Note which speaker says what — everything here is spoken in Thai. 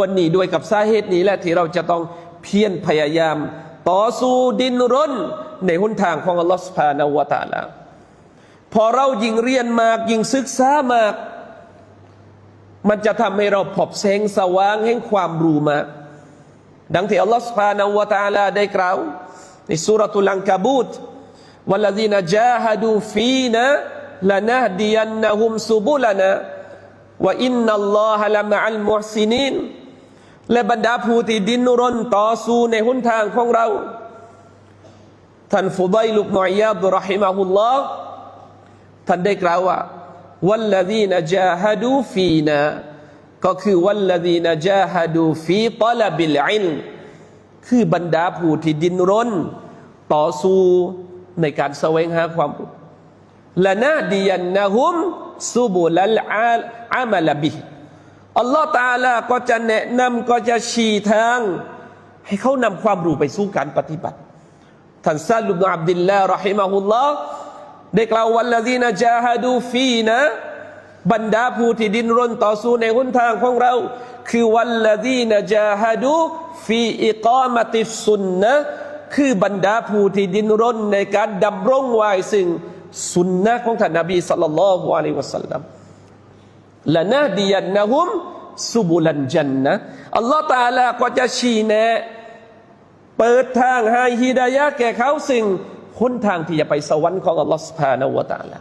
Speaker 1: วันนี้ด้วยกับสาเหตุนี้แหละที่เราจะต้องเพียรพยายาม ต่อสู้ดินรนในหนทางของอัลลอฮฺสุบฮานาวะตะอาลาพอเรายิ่งเรียนมากยิ่งศึกษามาก มันจะทำให้เราพบแสงสว่างแห่งความรู้มาก ดังที่อัลลอฮฺ سبحانه และ تعالى ได้กล่าวในสุรทูลังกาบูต والذين جاهدوا فينا لنهدينهم سبلنا وإن الله لمع المحسنين และบรรดาผู้ที่ดินรนต่อสู้ในหนทางของเรา ท่านฟุดัยลุบนอยาบุรฮิมาฮุลลอฮ์ท่านได้กล่าวว่าวัลลดีนจาฮดูฟีนาก็คือวัลลดีนจาฮดูฟีตลบิลอินคือบรรดาผู้ที่ดินรน ต่อสู้ในการแสวงหาความรู้และนาดียันนะฮุมซุบุลลอาอามัลบิ อัลลอฮ์ตาลาก็จะแนะนำก็จะชี้ทาง ให้เขานำความรู้ไปสู่การปฏิบัติท่านซาลุบนอับดิลลาห์รอฮิมะฮุลลอฮ์ได้กล่าววัลลดีนจาฮาดูฟีนะบรรดาผู้ที่ดิ้นรนต่อสู้ในหนทางของเรา คือวัลลดีนจาฮาดูฟีอิกามติสุนนะคือบรรดาผู้ที่ดิ้นรนในการดำรงไว้ซึ่งสุนนะของท่านนบีสัลลัลลอฮุอะลัยฮิวะสัลลัมและนาดียันนะฮุม สุบุลันจันนะอัลลอฮฺตาลาก็จะชี้แนะเปิดทางให้ฮิดายะแก่เขาสิ่งคุณทางที่จะไปสวรรค์ของอัลลอฮฺสุภาณวตาลา